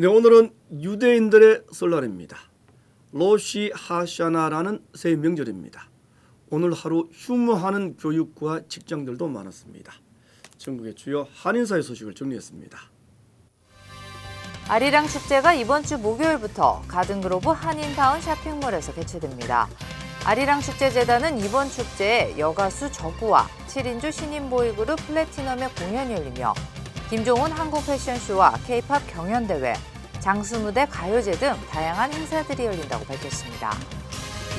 네, 오늘은 유대인들의 설날입니다. 로시 하샤나라는 새 명절입니다. 오늘 하루 휴무하는 교육과 직장들도 많았습니다. 전국의 주요 한인사회 소식을 정리했습니다. 아리랑 축제가 이번 주 목요일부터 가든그로브 한인타운 쇼핑몰에서 개최됩니다. 아리랑 축제재단은 이번 축제에 여가수 저구와 7인조 신인 보이그룹 플래티넘의 공연이 열리며 김종훈 한국 패션쇼와 K-팝 경연대회, 장수무대 가요제 등 다양한 행사들이 열린다고 밝혔습니다.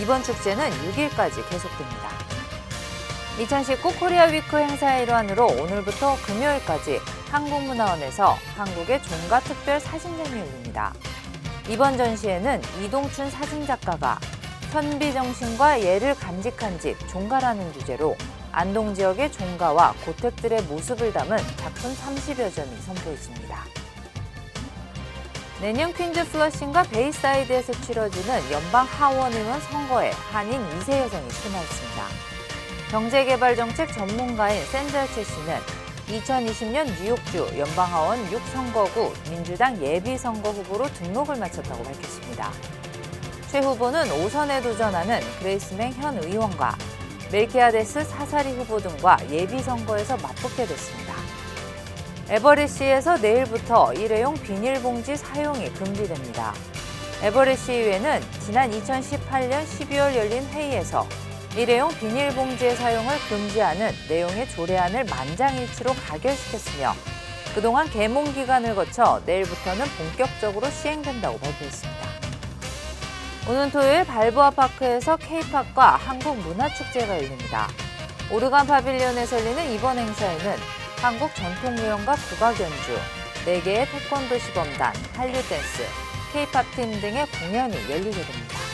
이번 축제는 6일까지 계속됩니다. 2019 코리아 위크 행사의 일환으로 오늘부터 금요일까지 한국문화원에서 한국의 종가 특별 사진전이 열립니다. 이번 전시회는 이동춘 사진작가가 현비 정신과 예를 간직한 집 종가라는 주제로 안동 지역의 종가와 고택들의 모습을 담은 작품 30여 점이 선보였습니다. 내년 퀸즈 플러싱과 베이사이드에서 치러지는 연방 하원의원 선거에 한인 2세 여성이 출마했습니다. 경제개발정책 전문가인 샌젤체 씨는 2020년 뉴욕주 연방하원 6선거구 민주당 예비선거 후보로 등록을 마쳤다고 밝혔습니다. 최 후보는 5선에 도전하는 그레이스맹 현 의원과 멜키아데스 사사리 후보 등과 예비선거에서 맞붙게 됐습니다. 에버리시에서 내일부터 일회용 비닐봉지 사용이 금지됩니다. 에버리시 의회는 지난 2018년 12월 열린 회의에서 일회용 비닐봉지의 사용을 금지하는 내용의 조례안을 만장일치로 가결시켰으며 그동안 개몽 기간을 거쳐 내일부터는 본격적으로 시행된다고 발표했습니다. 오는 토요일 발보아 파크에서 K-팝과 한국 문화축제가 열립니다. 오르간 파빌리온에서 열리는 이번 행사에는 한국 전통무용과 국악연주, 4개의 태권도 시범단, 한류 댄스, K-팝 팀 등의 공연이 열리게 됩니다.